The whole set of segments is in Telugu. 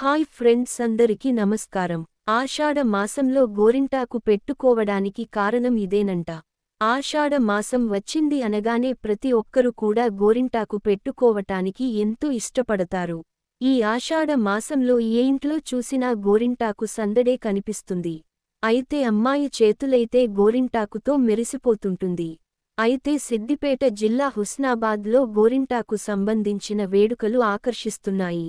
హాయ్ ఫ్రెండ్స్ అందరికీ నమస్కారం. ఆషాఢ మాసంలో గోరింటాకు పెట్టుకోవడానికి కారణం ఇదేనంట. ఆషాఢ మాసం వచ్చింది అనగానే ప్రతి ఒక్కరు కూడా గోరింటాకు పెట్టుకోవటానికి ఎంతో ఇష్టపడతారు. ఈ ఆషాఢ మాసంలో ఏ ఇంట్లో చూసినా గోరింటాకు సందడే కనిపిస్తుంది. అయితే అమ్మాయి చేతులైతే గోరింటాకుతో మెరిసిపోతుంటుంది. అయితే సిద్దిపేట జిల్లా హుస్నాబాద్లో గోరింటాకు సంబంధించిన వేడుకలు ఆకర్షిస్తున్నాయి.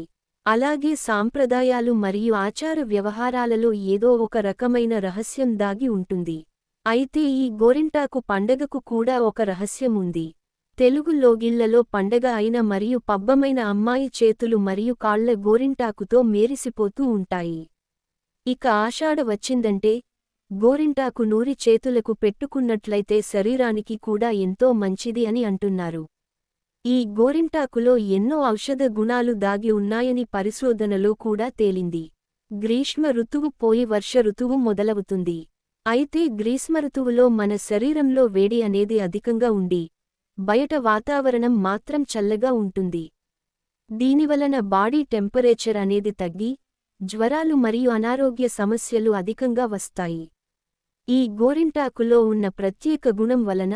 అలాగే సాంప్రదాయాలు మరియు ఆచార వ్యవహారాలలో ఏదో ఒక రకమైన రహస్యం దాగి ఉంటుంది. అయితే ఈ గోరింటాకు పండగకు కూడా ఒక రహస్యం ఉంది. తెలుగు లోగిళ్ళలో పండగ అయిన మరియు పబ్బమైన అమ్మాయి చేతులు మరియు కాళ్ళ గోరింటాకుతో మేరిసిపోతూ ఉంటాయి. ఇక ఆషాఢ వచ్చిందంటే గోరింటాకు నూరి చేతులకు పెట్టుకున్నట్లయితే శరీరానికి కూడా ఎంతో మంచిది అని అంటున్నారు. ఈ గోరింటాకులో ఎన్నో ఔషధ గుణాలు దాగి ఉన్నాయని పరిశోధనలో కూడా తేలింది. గ్రీష్మ ఋతువు పోయి వర్ష ఋతువు మొదలవుతుంది. అయితే గ్రీష్మ ఋతువులో మన శరీరంలో వేడి అనేది అధికంగా ఉండి బయట వాతావరణం మాత్రం చల్లగా ఉంటుంది. దీనివలన బాడీ టెంపరేచర్ అనేది తగ్గి జ్వరాలు మరియు అనారోగ్య సమస్యలు అధికంగా వస్తాయి. ఈ గోరింటాకులో ఉన్న ప్రత్యేక గుణం వలన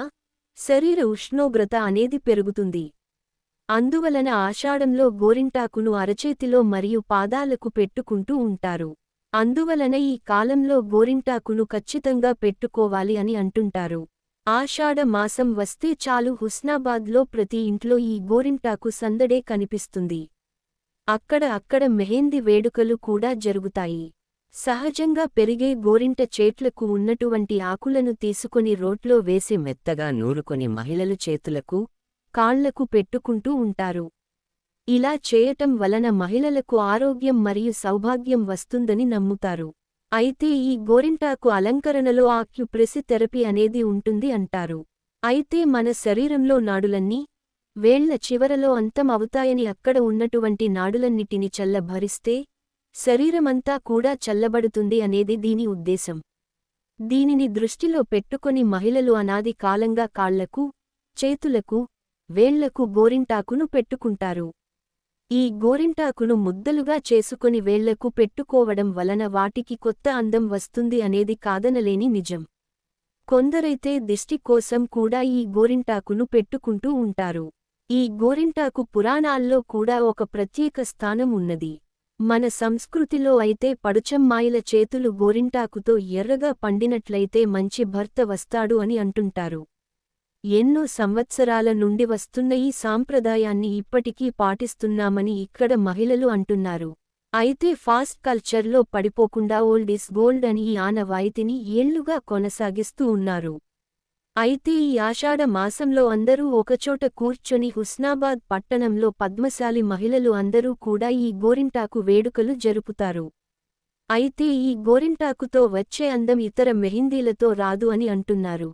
శరీర ఉష్ణోగ్రత అనేది పెరుగుతుంది. అందువలన ఆషాఢంలో గోరింటాకును అరచేతిలో మరియు పాదాలకు పెట్టుకుంటూ ఉంటారు. అందువలన ఈ కాలంలో గోరింటాకును ఖచ్చితంగా పెట్టుకోవాలి అని అంటుంటారు. ఆషాఢ మాసం వస్తే చాలు హుస్నాబాద్లో ప్రతి ఇంట్లో ఈ గోరింటాకు సందడే కనిపిస్తుంది. అక్కడ అక్కడ మెహంది వేడుకలు కూడా జరుగుతాయి. సహజంగా పెరిగే గోరింట చేట్లకు ఉన్నటువంటి ఆకులను తీసుకొని రోట్లో వేసి మెత్తగా నూరుకొని మహిళలు చేతులకు కాళ్ళకు పెట్టుకుంటూ ఉంటారు. ఇలా చేయటం వలన మహిళలకు ఆరోగ్యం మరియు సౌభాగ్యం వస్తుందని నమ్ముతారు. అయితే ఈ గోరింటాకు అలంకరణలో ఆక్యుప్రెసి థెరపీ అనేది ఉంటుంది అంటారు. అయితే మన శరీరంలో నాడులన్నీ వేళ్ళ చివరలో అంతం అవుతాయని అక్కడ ఉన్నటువంటి నాడులన్నిటిని చల్లభరిస్తే శరీరమంతా కూడా చల్లబడుతుంది అనేది దీని ఉద్దేశం. దీనిని దృష్టిలో పెట్టుకొని మహిళలు అనాది కాలంగా కాళ్ళకు చేతులకు వేళ్ళకు గోరింటాకును పెట్టుకుంటారు. ఈ గోరింటాకును ముద్దలుగా చేసుకుని వేళ్ళకు పెట్టుకోవడం వలన వాటికి కొత్త అందం వస్తుంది అనేది కాదనలేని నిజం. కొందరైతే దిష్టి కోసం కూడా ఈ గోరింటాకును పెట్టుకుంటూ ఉంటారు. ఈ గోరింటాకు పురాణాల్లో కూడా ఒక ప్రత్యేక స్థానం ఉన్నది. మన సంస్కృతిలో అయితే పడుచమ్మాయిల చేతులు గోరింటాకుతో ఎర్రగా పండినట్లయితే మంచి భర్త వస్తాడు అని అంటుంటారు. ఎన్నో సంవత్సరాల నుండి వస్తున్న ఈ సాంప్రదాయాన్ని ఇప్పటికీ పాటిస్తున్నామని ఇక్కడ మహిళలు అంటున్నారు. అయితే ఫాస్ట్ కల్చర్లో పడిపోకుండా ఓల్డ్ ఇస్ గోల్డ్ అని ఈ ఆనవాయితీని ఏళ్ళుగా కొనసాగిస్తూ ఉన్నారు. అయితే ఈ ఆషాఢ మాసంలో అందరూ ఒకచోట కూర్చొని హుస్నాబాద్ పట్టణంలో పద్మశాలి మహిళలు అందరూ కూడా ఈ గోరింటాకు వేడుకలు జరుపుతారు. అయితే ఈ గోరింటాకుతో వచ్చే అందం ఇతర మెహిందీలతో రాదు అని అంటున్నారు.